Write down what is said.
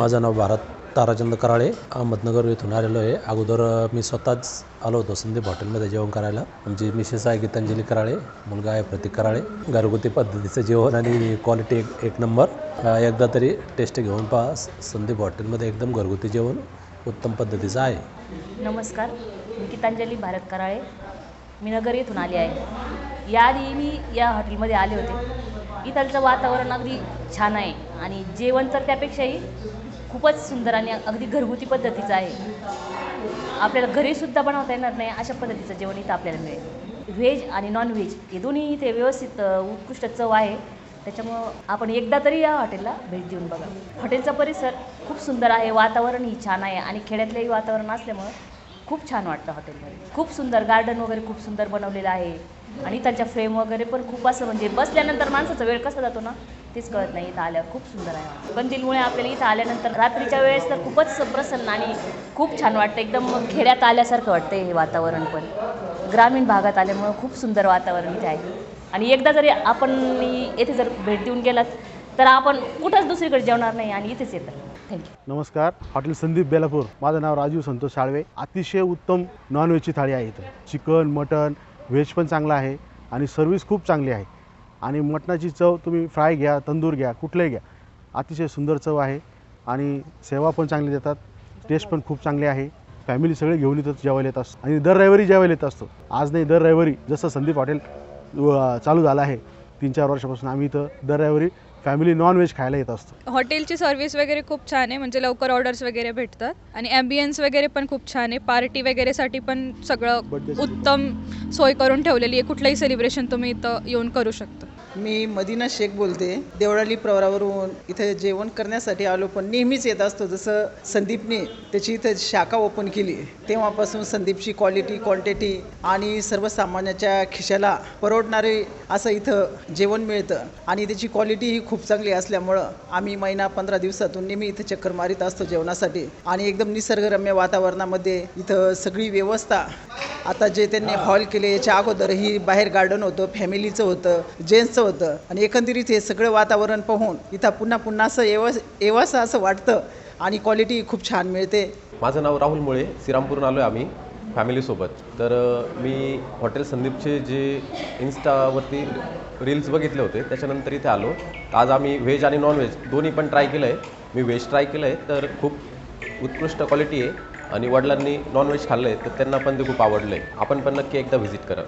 माझं नाव भारत ताराचंद कराळे. अहमदनगर येथून आलेलो आहे. अगोदर मी स्वतःच आलो होतो संदीप हॉटेलमध्ये जेवण करायला. आमची मिसेस आहे गीतांजली कराळे मुलगा आहे प्रतीक कराळे. घरगुती पद्धतीचं जेवण आणि क्वालिटी एक एक नंबर एकदा तरी टेस्ट घेऊन पहा. संदीप हॉटेलमध्ये एकदम घरगुती जेवण उत्तम पद्धतीचं आहे. नमस्कार. मी गीतांजली भारत कराळे. मी नगर येथून आली आहे. याआधी मी या हॉटेलमध्ये आले होते. इथलचं वातावरण अगदी छान आहे आणि जेवण तर त्यापेक्षाही खूपच सुंदर आणि अगदी घरगुती पद्धतीचं आहे. आपल्याला घरीसुद्धा बनवता येणार नाही अशा पद्धतीचं जेवण इथं आपल्याला मिळेल. व्हेज आणि नॉन व्हेज हे दोन्ही इथे व्यवस्थित उत्कृष्ट चव आहे. त्याच्यामुळं आपण एकदा तरी या हॉटेलला भेट देऊन बघा. हॉटेलचा परिसर खूप सुंदर आहे वातावरणही छान आहे आणि खेड्यातलंही वातावरण असल्यामुळं खूप छान वाटतं हॉटेलमध्ये. खूप सुंदर गार्डन वगैरे खूप सुंदर बनवलेलं आहे. आणि त्यांच्या फ्रेम वगैरे पण खूप असं म्हणजे बसल्यानंतर माणसाचा वेळ कसा जातो ना तेच कळत नाही इथं आल्यावर खूप सुंदर आहे. कंदीलमुळे आपल्याला इथं आल्यानंतर रात्रीच्या वेळेस तर खूपच प्रसन्न आणि खूप छान वाटतं. एकदम खेड्यात आल्यासारखं वाटतं हे वातावरण पण. ग्रामीण भागात आल्यामुळं खूप सुंदर वातावरण इथे आहे. आणि एकदा जरी आपण येथे जर भेट देऊन गेलात तर आपण कुठंच दुसरीकडे जेवणार नाही आणि इथेच येतात. थँक्यू नमस्कार हॉटेल संदीप बेलापूर. माझं नाव राजीव संतोष साळवे अतिशय उत्तम नॉनव्हेजची थाळी आहे इथं. चिकन मटन व्हेज पण चांगलं आहे आणि सर्विस खूप चांगली आहे. आणि मटणाची चव तुम्ही फ्राय घ्या तंदूर घ्या कुठलंही घ्या. अतिशय सुंदर चव आहे आणि सेवा पण चांगली देतात. टेस्ट पण खूप चांगली आहे. फॅमिली सगळे घेऊन इथं जेवायला येत असतो आणि दर रविवारी जेवायला येत असतो. आज नाही दर रविवारी जसं संदीप हॉटेल चालू झालं आहे तीन चार वर्षापासून आम्ही इथं दर रविवारी फॅमिली नॉन व्हेज खायला येत असतो. हॉटेलची सर्व्हिस वगैरे खूप छान आहे म्हणजे लवकर ऑर्डर्स वगैरे भेटतात. आणि ॲम्बियन्स वगैरे पण खूप छान आहे. पार्टी वगैरेसाठी पण सगळं Birthday उत्तम सोय करून ठेवलेली आहे. कुठलंही सेलिब्रेशन तुम्ही इथं येऊन करू शकता. मी मदिना शेख बोलते. देवळाली प्रवरावरून इथे जेवण करण्यासाठी आलो पण नेहमीच येत असतो. जसं संदीपने त्याची इथे शाखा ओपन केली तेव्हापासून संदीपची क्वालिटी क्वांटिटी आणि सर्वसामान्याच्या खिशाला परवडणारे असं इथं जेवण मिळतं. आणि त्याची क्वालिटी ही खूप चांगली असल्यामुळं आम्ही महिना पंधरा दिवसातून नेहमी इथं चक्कर मारित असतो जेवणासाठी. आणि एकदम निसर्गरम्य वातावरणामध्ये इथं सगळी व्यवस्था आता जे त्यांनी हॉल केले याच्या अगोदर ही बाहेर गार्डन होतं फॅमिलीचं होतं जेंट्सचं होतं. आणि एकंदरीत हे सगळं वातावरण पाहून इथं पुन्हा पुन्हा असं येवस येवासं असं वाटतं आणि क्वालिटी खूप छान मिळते. माझं नाव राहुल मुळे श्रीरामपूरून आलो आहे आम्ही फॅमिलीसोबत तर मी हॉटेल संदीपचे जे इन्स्टावरती रील्स बघितले होते त्याच्यानंतर इथे आलो. आज आम्ही व्हेज आणि नॉन व्हेज दोन्ही पण ट्राय केलं आहे मी व्हेज ट्राय केलं आहे तर खूप उत्कृष्ट क्वालिटी आहे. आणि वडिलांनी नॉनव्हेज खाल्लं आहे तर त्यांना पण ते खूप आवडलं. आहे आपण पण नक्की एकदा व्हिजिट करा.